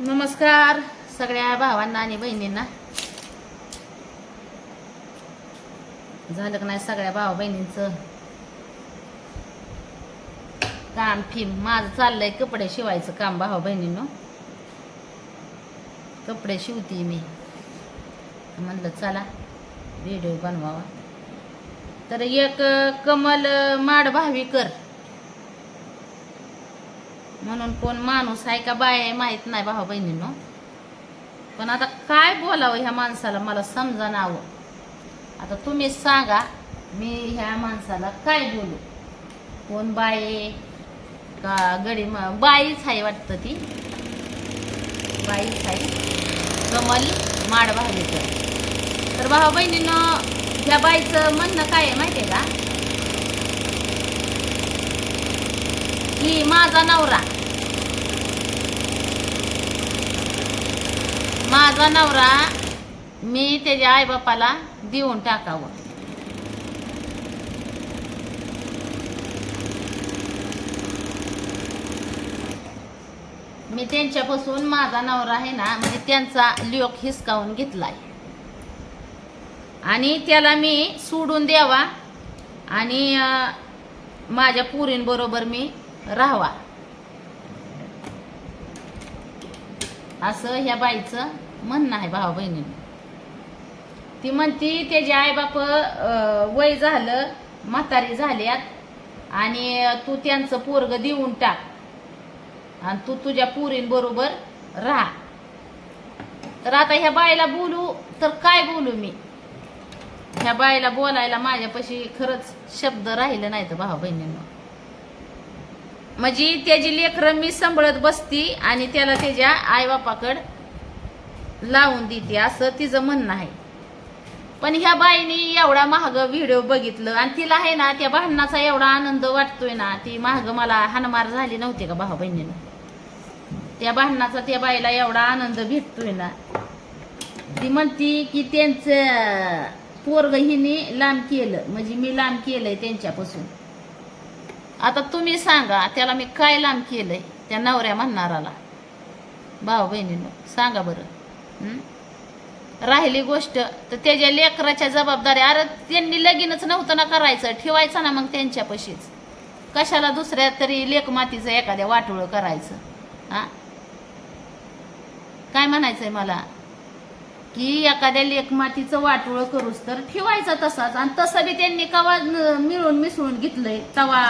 नमस्कार सगळ्या भावांना आणि बहिणींना. झालं का नाही सगळ्या भावा बहिणींचं? काम फिम. माझं चाललंय कपडे शिवायचं काम भावा बहिणींनो. कपडे शिवते मी. म्हणलं चला व्हिडिओ बनवावा. तर एक कमल माड भावी कर म्हणून कोण माणूस आहे का बाय आहे नाही भाऊ बहिणींनो. पण आता काय बोलावं ह्या माणसाला मला समजा नावं आता तुम्ही सांगा मी ह्या माणसाला काय बोलू? कोण बाय का गडी बाईच आहे वाटतं ती. बाईच आहे. कमल माड भावेकर तर भाऊ बहिणीनं ह्या बाईचं म्हणणं काय आहे माहिती आहे का? की माझा नवरा. माझा नवरा मी त्याच्या आईबापाला देऊन टाकावं. मी त्यांच्यापासून माझा नवरा आहे ना म्हणजे त्यांचा लिओक हिसकावून घेतलाय. आणि त्याला मी सोडून द्यावा आणि माझ्या पुरींबरोबर मी राहावा. असं ह्या बाईचं म्हणणं आहे भाऊ बहिणींनी. ती म्हणती त्याचे आईबाप वय झालं म्हातारी झाल्यात आणि तू त्यांचं पोरग देऊन टाक आणि तू तुझ्या पुरींबरोबर राहा. तर आता ह्या बाईला बोलू तर काय बोलू मी? ह्या बाईला बोलायला माझ्यापाशी खरंच शब्द राहिलं नाही तर भाऊ बहिणींना. म्हणजे त्याची लेकरं मी सांभाळत बसती आणि त्याला त्याच्या आईबापाकड लावून देते असं तिचं म्हणणं आहे. पण ह्या बाईने एवढा महाग व्हिडिओ बघितलं आणि तिला आहे ना त्या भांडणाचा एवढा आनंद वाटतोय ना ती महाग मला हानमार झाली नव्हती का भाऊ बहिणीनं? त्या भांडणाचा त्या बाईला एवढा आनंद भेटतोय ना. ती म्हणती की त्यांचं पोरग हिने लांब केलं म्हणजे मी लांब केलंय त्यांच्यापासून. आता तुम्ही सांगा त्याला मी काय लांब केलंय? त्या नवऱ्या म्हणणाराला. भाऊ बहिणीनं सांगा बरं. राहिली गोष्ट तर त्याच्या लेकराच्या जबाबदारी अरे त्यांनी लगीनच नव्हतं ना करायचं ठेवायचं ना मग त्यांच्यापाशीच कशाला दुसऱ्या तरी लेखमातीचं एखाद्या वाटोळं करायचं? हा? काय म्हणायचंय मला? की एखाद्या लेखमातीचं वाटोळं करूच तर ठेवायचं तसाच आणि तसं बी त्यांनी कवा मिळून मिसळून घेतलंय तवा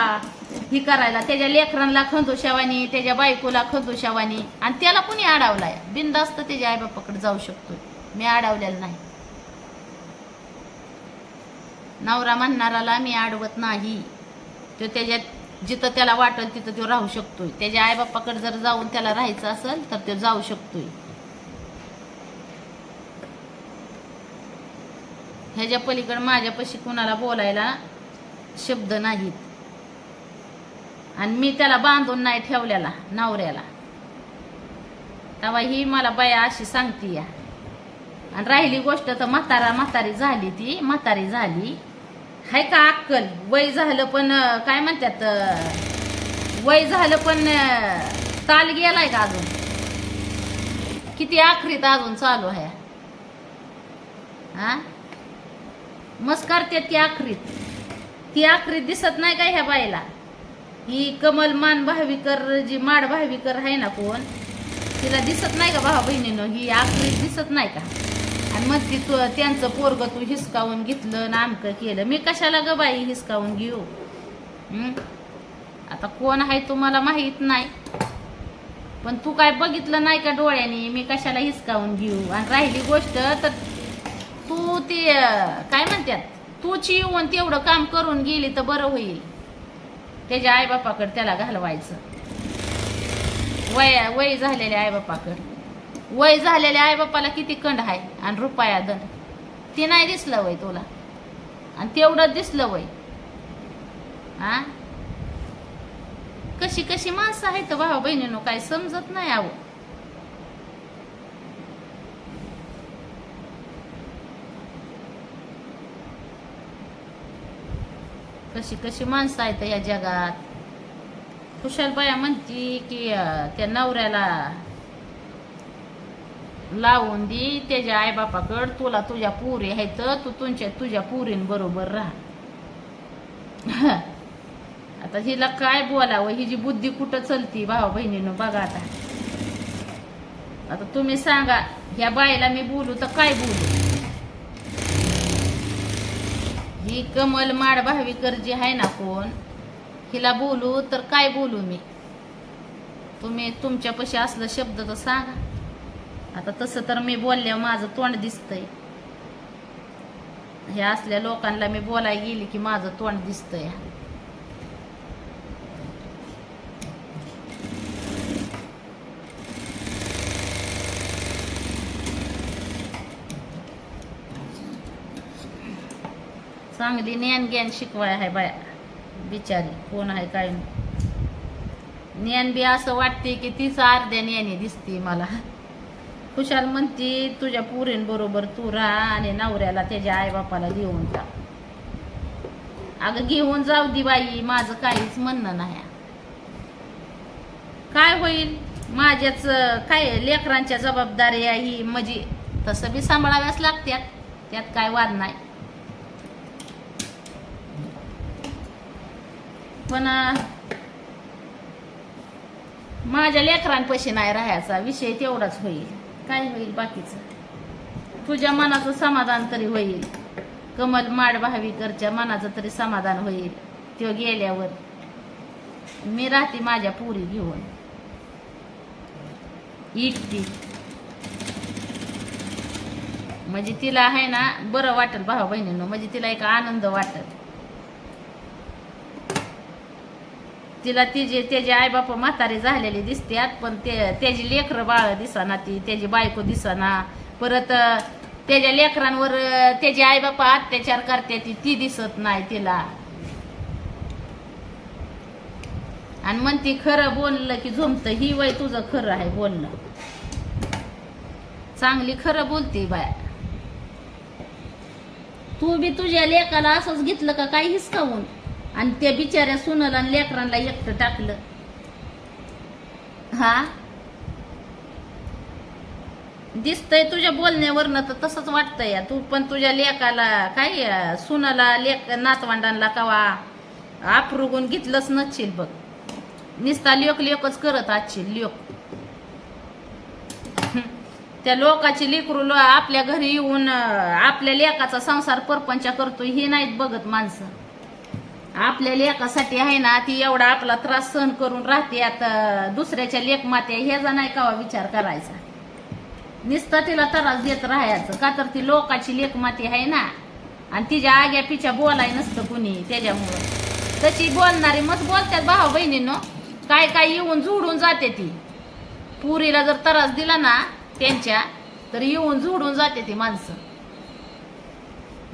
ही करायला. त्याच्या लेकरांना खंदोशावानी त्याच्या बायकोला खंदोशावानी आणि त्याला कुणी अडवलाय? बिंदास्त त्याच्या आईबापाकडे जाऊ शकतो मी अडवलेलं नाही. नवरा म्हणणाराला मी अडवत नाही. तो त्याच्या जिथं त्याला वाटेल तिथं तो राहू शकतोय. त्याच्या आईबापाकडे जर जाऊन त्याला राहायचं असेल तर तो जाऊ शकतोय. ह्याच्या पलीकडे माझ्यापाशी कुणाला बोलायला शब्द नाहीत. आणि मी त्याला बांधून नाही ठेवलेला नवऱ्याला. तेव्हा ही मला बाया अशी सांगती या आणि राहिली गोष्ट तर म्हातारा म्हातारी झाली ती म्हातारी झाली. हाय का अक्कल? वय झालं पण काय म्हणतात वय झालं पण ताल गेलाय का अजून? किती आखरीत अजून चालू आहे. हा मस्त करते ती आखरीत. ती आखरीत दिसत नाही का ह्या बाईला? ही कमल मान भावीकर जी माड भावीकर आहे ना कोण तिला दिसत नाही का भावा बहिणीनं? ही आखरीत दिसत नाही का? आणि मग ती तू त्यांचं पोरग तू हिसकावून घेतलं ना आमकं केलं. मी कशाला ग बाई हिसकावून घेऊ? आता कोण आहे तुम्हाला माहीत नाही. पण तू काय बघितलं नाही का डोळ्याने? मी कशाला हिसकावून घेऊ? आणि राहिली गोष्ट तर तू ते काय म्हणतात? तूच येऊन तेवढं काम करून गेली तर बरं होईल. त्याच्या आईबापाकडं त्याला घालवायचं. वय वय झालेल्या आईबापाकडं. वय झालेल्या आईबापाला किती कंड आहे? आणि रुपया दंड ते नाही दिसलं वय तुला. आणि तेवढं दिसलं वय. हा कशी कशी माणसं आहेत भावा बहिणीनो काय समजत नाही आहो. कशी कशी माणसं आहेत या जगात? कुशल बाया म्हणती की त्या नवऱ्याला लावून दे त्याच्या आईबापाकड तुला तुझ्या पुरी आहेत तू तुमच्या तुझ्या पुरींबरोबर राहा. आता हिला काय बोलावं ही जी बुद्धी कुठं चलती भाऊ बहिणीनं बघा आता. आता तुम्ही सांगा ह्या बाईला मी बोलू तर काय बोलू? ही कमल माड भावीकर जी आहे ना कोण हिला बोलू तर काय बोलू मी? तुम्ही तुमच्यापाशी असलं शब्द तर सांगा. आता तसं तर मी बोलल्या माझं तोंड दिसतंय. हे असल्या लोकांना मी बोलायला गेली की माझं तोंड दिसतंय. चांगली ज्ञान ज्ञान शिकवाय आहे बाया. बिचारी कोण आहे काय नाही. ज्ञान बी असं वाटते की तीच अर्ध्या ज्ञानी दिसते मला. खुशाल म्हणती तुझ्या पुरींबरोबर तू राहा आणि नवऱ्याला त्याच्या आईबापाला घेऊन जा. अगं घेऊन जाऊ दे बाई माझं काहीच म्हणणं नाही. काय होईल? माझ्याच काय लेकरांच्या जबाबदाऱ्या ही म्हणजे तसं बी सांभाळाव्याच लागत्यात त्यात काय वाद नाही. पण माझ्या लेकरांपाशी नाही राहायचा. विषय तेवढाच होईल. काय होईल बाकीचं? तुझ्या मनाचं समाधान तरी होईल. कमल माड भावीकरच्या मनाचं तरी समाधान होईल. तो गेल्यावर मी राहते माझ्या पुरी घेऊन. इकती म्हणजे तिला आहे ना बरं वाटेल भाऊ बहिणींनो म्हणजे तिला एक आनंद वाटेल. तिला तिचे त्याचे आईबाप म्हातारे झालेले दिसतात पण ते त्याची लेकरं बाळ दिसाना ती त्याची बायको दिसाना. परत त्याच्या लेकरांवर अं, आई आईबाप अत्याचार करते ती ती दिसत नाही तिला. आणि म्हणती खरं बोललं की झोमत ही वय तुझं खरं आहे बोलणं. चांगली खरं बोलते बाया. तू बी तुझ्या लेकाला असंच घेतलं का काही हिसकावून आणि त्या बिचाऱ्या सुनाला आणि लेकरांना एकटं टाकलं. हा? दिसतंय तुझ्या बोलण्यावरनं तर तसंच वाटतंय. या. तू पण तुझ्या लेकाला काय सुनाला लेक नातवंडांना कवा आपरुगून घेतलंच नसशील बघ. निस्ता लोक लेकच करत आजशील लोक. त्या लोकाची लेकरू लो- आपल्या घरी येऊन आपल्या लेकाचा संसार परपंच करतोय हे नाहीत बघत माणसं. आपल्या लेखासाठी आहे ना ती एवढा आपला त्रास सहन करून राहते. आता दुसऱ्याच्या लेख माते ह्याचा नाही कावा विचार करायचा? नुसतं तिला त्रास देत राहायचं. का तर ती लोकाची लेख माती आहे ना आणि तिच्या आग्या पिच्या बोलाय नसतं कुणी त्याच्यामुळं. तशी बोलणारी मग बोलतात भाऊ बहिणींनो. काय काय येऊन झुडून जाते ती. पुरीला जर त्रास दिला ना त्यांच्या तर येऊन झुडून जाते ती माणसं.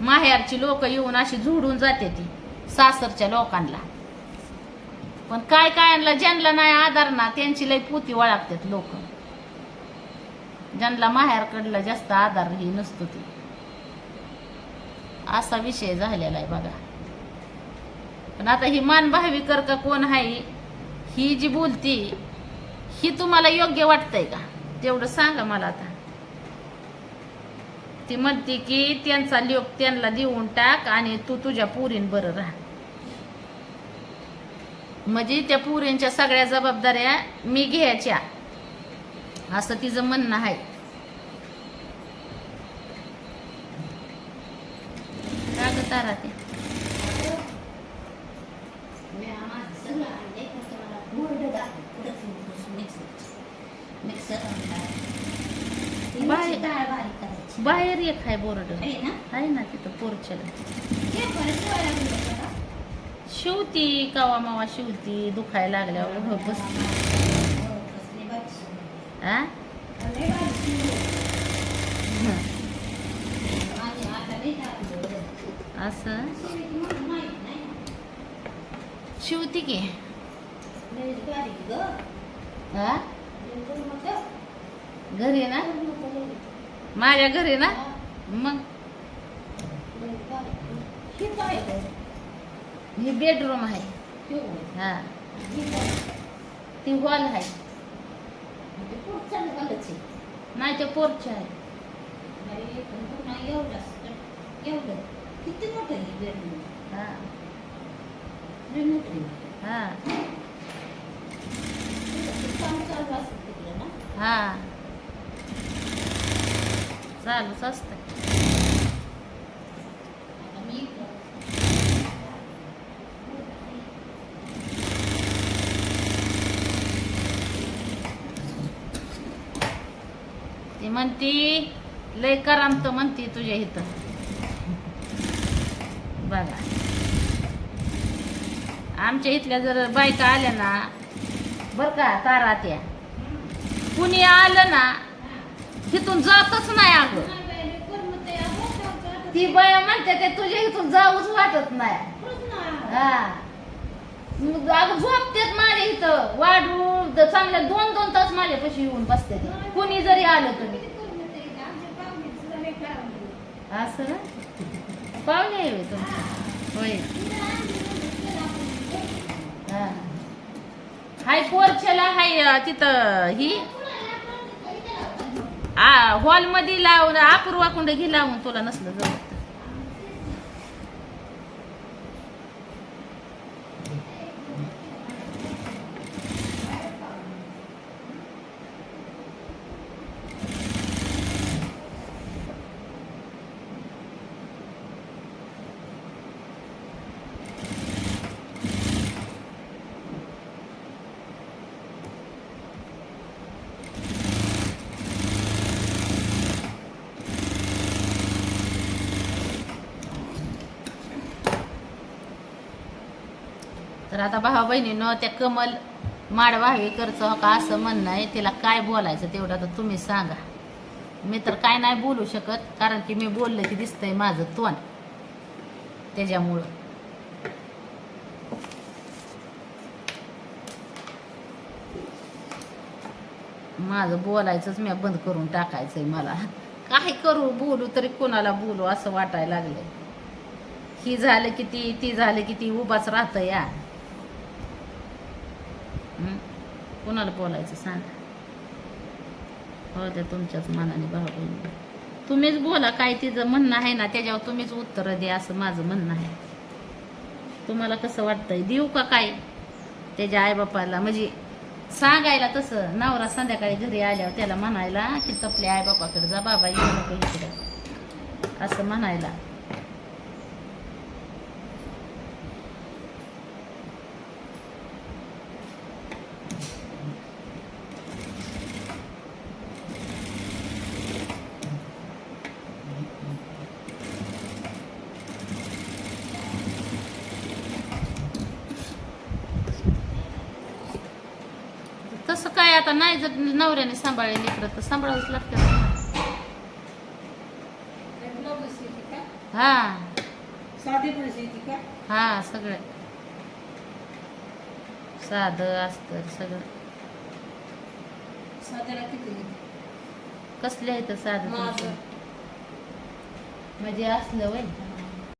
माहेरची लोक येऊन अशी झुडून जाते ती. सासरच्या लोकांना. पण काय काय ज्यांना नाही आधार ना त्यांची लई पोती वळागतात लोक. ज्यांना माहेरकडला जास्त आधार ही नसतो ती. असा विषय झालेला आहे बघा. पण आता ही मान भाविकर का कोण आहे ही जी बोलती ही तुम्हाला योग्य वाटतंय का? तेवढं सांगा मला आता. ती म्हणते की त्यांचा लोक त्यांना देऊन टाक आणि तू तुझ्या पुरीन बरं राहा. म्हणजे त्या पुरींच्या सगळ्या जबाबदाऱ्या मी घ्यायच्या. असं तिचं म्हणणं आहे. तारा ते? बाहेर एक आहे बोर्ड. आहे ना? तिथं पोरच्याला शिवती कवा मावा शिवती दुखायला लागल्यावर उभं बसती आ? असं? शिवती की? हा घरी ना? माझ्या घरी ना मग ही बेडरूम आहे. हा. ती हॉल आहे. नाही ते पोरच्या आहे. किती मोठं आहे बेडरूम हा. हा. हा. चालूच असतं आता ती म्हणती लय करामत म्हणती तुझ्या इथं. बघा. आमच्या इथल्या जर बायका आल्या ना बर का तारा त्या. कुणी आलं ना तिथून जातच नाही अगं. ती बाया म्हणते ते तुझ्या इथून जाऊच वाटत नाही. हा. मग अगं झोपतेत माझ्या इथं. वाढून द- चांगल्या दोन दोन तास माझ्यापाशी येऊन बसते ते. कुणी जरी आलं तुम्ही असं पाहुणे येऊ होय होय. हा. हाय पोरछेला हाय तिथं ही. हॉलमध्ये लावून अपूर्वा कुंड घे लावून तुला नसलं जवळ तर. आता भावा बहिणीनं त्या कमल माड व्हावी करचं का असं म्हणणं आहे तिला काय बोलायचं तेवढं आता तुम्ही सांगा. मी तर काय नाही बोलू शकत कारण की मी बोललं की दिसतंय माझं तोंड त्याच्यामुळं. माझं बोलायचंच मी बंद करून टाकायचंय मला. काय करू बोलू तरी कोणाला बोलू असं वाटायला लागलंय. ही झालं की ती ती झालं की ती उभाच राहतं या. कोणाला बोलायचं सांग? हो त्या तुमच्याच मनाने भाऊ बहिणी तुम्हीच बोला काय तिचं म्हणणं आहे ना त्याच्यावर तुम्हीच उत्तर द्या असं माझं म्हणणं आहे. तुम्हाला कसं वाटतंय? देऊ का काय? त्याच्या आईबापाला म्हणजे सांगायला तसं नवरा संध्याकाळी घरी आल्यावर त्याला म्हणायला की तपल्या आईबापाकडे जा बाबा येऊ नको इकडे. असं म्हणायला. तसं काय आता नाही जर नवऱ्याने सांभाळले लेकरं तर सांभाळावंच लागतं. हा. साधी का? हा सगळं. साधं अस्तर सगळं. साध्याला किती येते कसले आहे तर साधं माझं. म्हणजे असलं वय